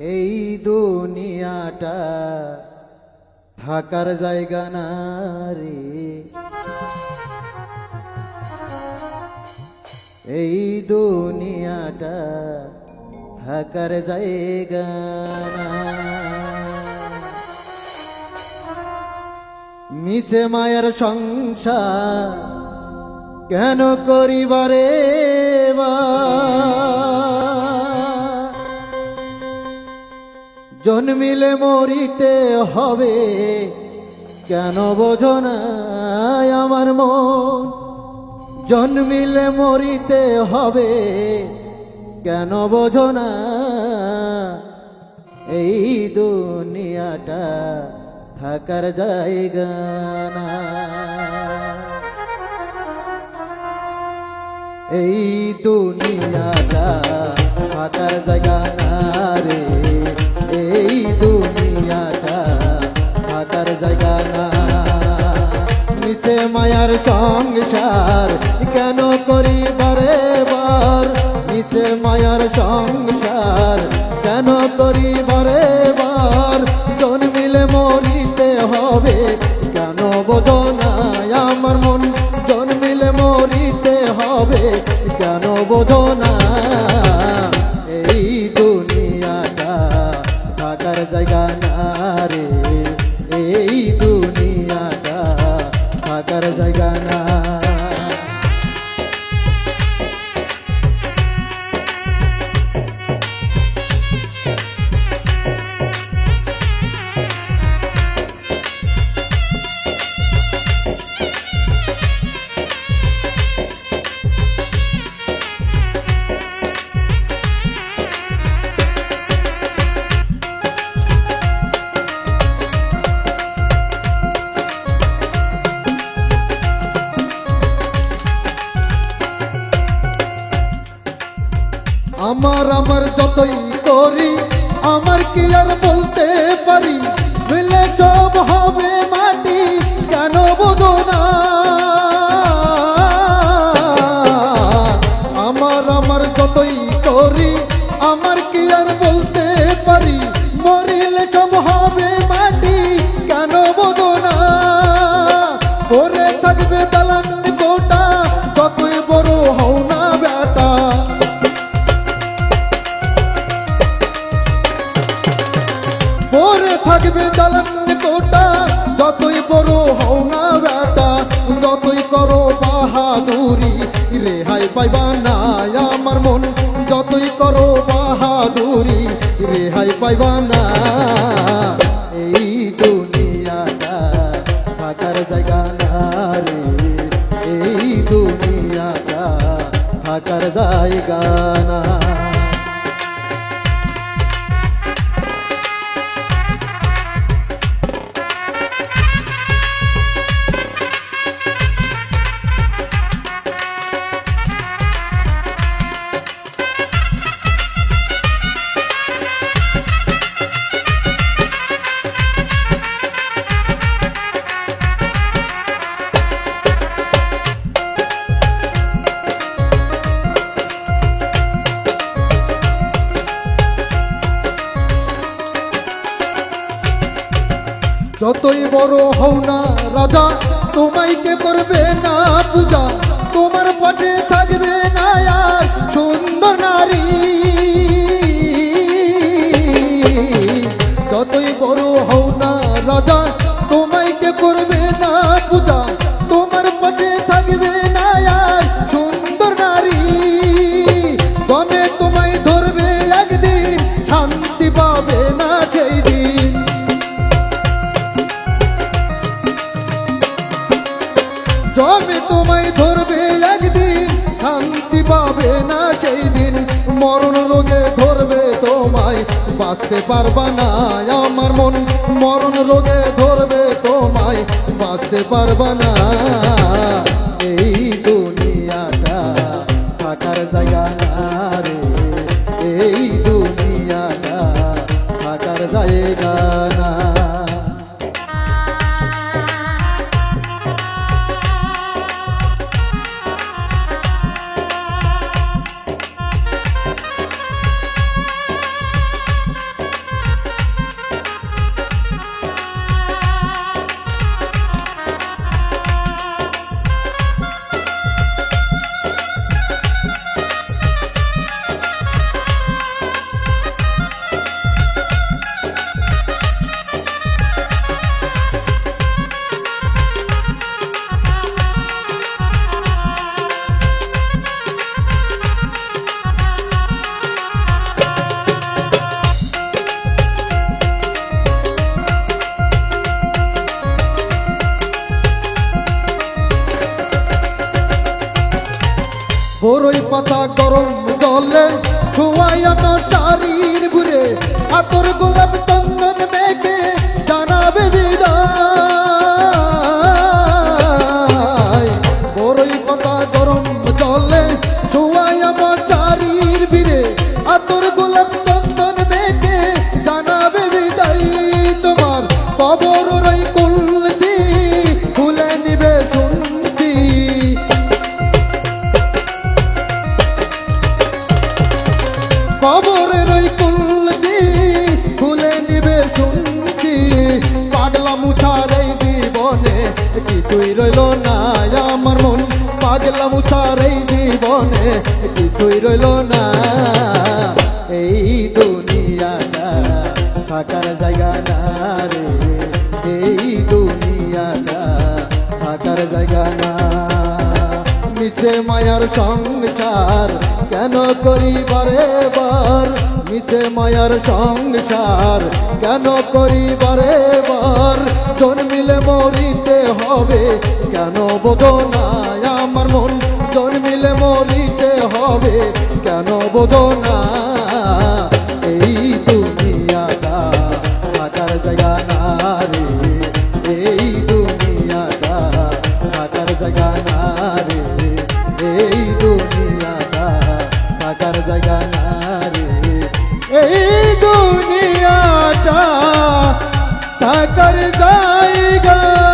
এই দুনিয়াটা থাকার জায়গা না রে। এই দুনিয়াটা থাকার জায়গা না। মিছে মায়ের সংসার কেন করিবারে বা? জন্মিলে মরিতে হবে। কেন বোঝো আমার মন? জন্মিলে মরিতে হবে। কেন বোঝো না এই দুনিয়াটা থাকার জায়গা না? এই দুনিয়াটা থাকার জায়গা না রে। এই দুনিয়াটা থাকার জায়গা না। মায়ার সংসার কেন করি বারে বার? নিচে মায়ার সংসার কেন করি বারে আমার যতই করি আমার কি আর বলতে পারি? পরে থাকবে দালান কোটা। যতই বড় হও না বেটা যতই করো বাহাদুরি, রেহাই পাইবা না আমার মন। যতই করো বাহাদুরি, রেহাই পাইবা না এই দুনিয়াটা থাকার জায়গা না রে। এই দুনিয়াটা থাকার জায়গা না যতই বড় হও না রাজা তোমায় কে করবে না পূজা? তোমার পটে থাকবে না পাবে না সেই দিন। মরণ রোগে ধরবে তোমায়, বাঁচতে পারবা না আমার মন। মরণ রোগে ধরবে তোমায়, বাঁচতে পারবা না। পাতা গরম জলে ধোয়াইয়া মশারির ঘুরে আতর গোলাপ চন্দন মেঘে জানাবে বিদায়। কিছুই রইল না আমার মন। পাগলা মুছার এই জীবনে কিছুই রইল না। এই দুনিয়াটা থাকার জায়গা না রে। এই দুনিয়াটা থাকার জায়গা না। মিছে মায়ার সংসার কেন করি বারে বার মিছে মায়ার সংসার কেন করি বারে বার জন্মিলে মরিতে হবে। কেন বোধ না আমার মন? দুজন মিলে মরিতে হবে। কেন বোধ না এই দুনিয়াটা থাকার জায়গা